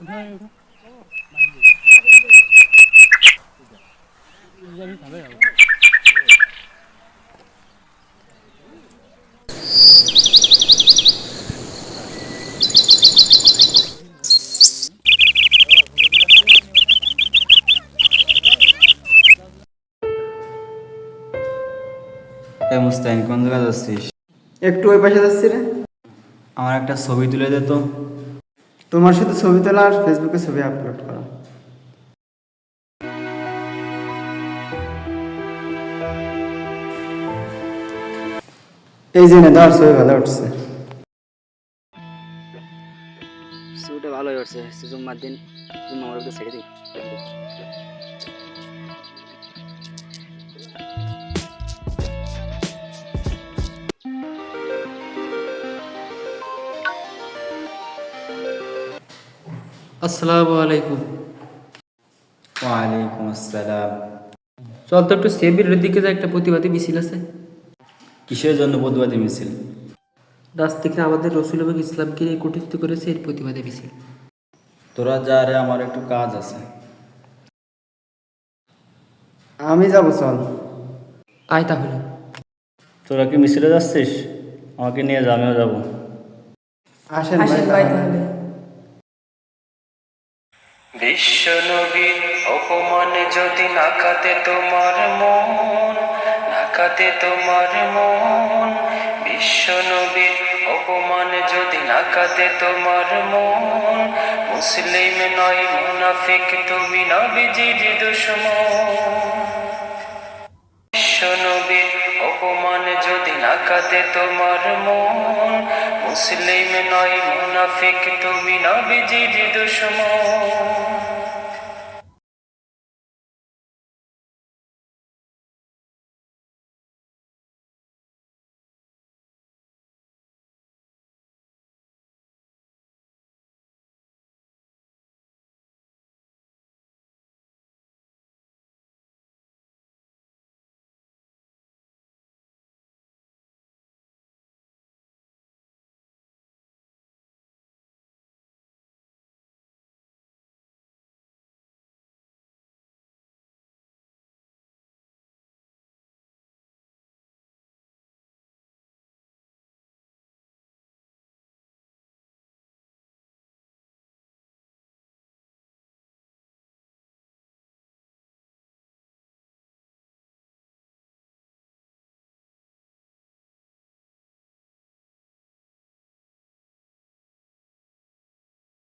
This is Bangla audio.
এ মুস্তাইন কোন জায়গায় যাচ্ছিস? একটু ওই পাশে যাচ্ছি রে। আমার একটা ছবি তুলে দে তো। তোমার সাথে ছবি তোলা আর ফেসবুকে ছবি আপলোড করা। এই যে না ধর ছবি ভালো উঠছে। ছবিটা ভালোই উঠছে জুম্মার দিন জুম্মা ছেড়ে দিই। আসসালামু আলাইকুম। ওয়ালাইকুম আসসালাম। চল তো একটু সেবির দিকে যা একটা প্রতিবাদী মিছিল আছে। কিসের জন্য প্রতিবাদী মিছিল? রাজ থেকে আমাদের রসুল এবং ইসলামকে নিয়ে কটিত করেছে এর প্রতিবাদী মিছিল। তোরা যা রে আমার একটু কাজ আছে। আমি যাব চল। আয় তাহলে। তোরা কি মিছিলে যাচ্ছিস? আমাকে নিয়ে যা আমিও যাব। আসেন ভাই তাহলে। বিশ্বনবী, অপমান যদি নাকাতে তোমার মন নাকাতে তোমার মন। বিশ্বনবী, অপমান যদি নাকাতে তোমার মন, মুসলিম নয়, মুনাফিক, তুমি নবীজির দুশ্মন। বিশ্বনবীর অপমান যদি নাকাতে তোমার মন মুসলিম নয় মুনাফিক তুমি নবীজির দুশ্মন।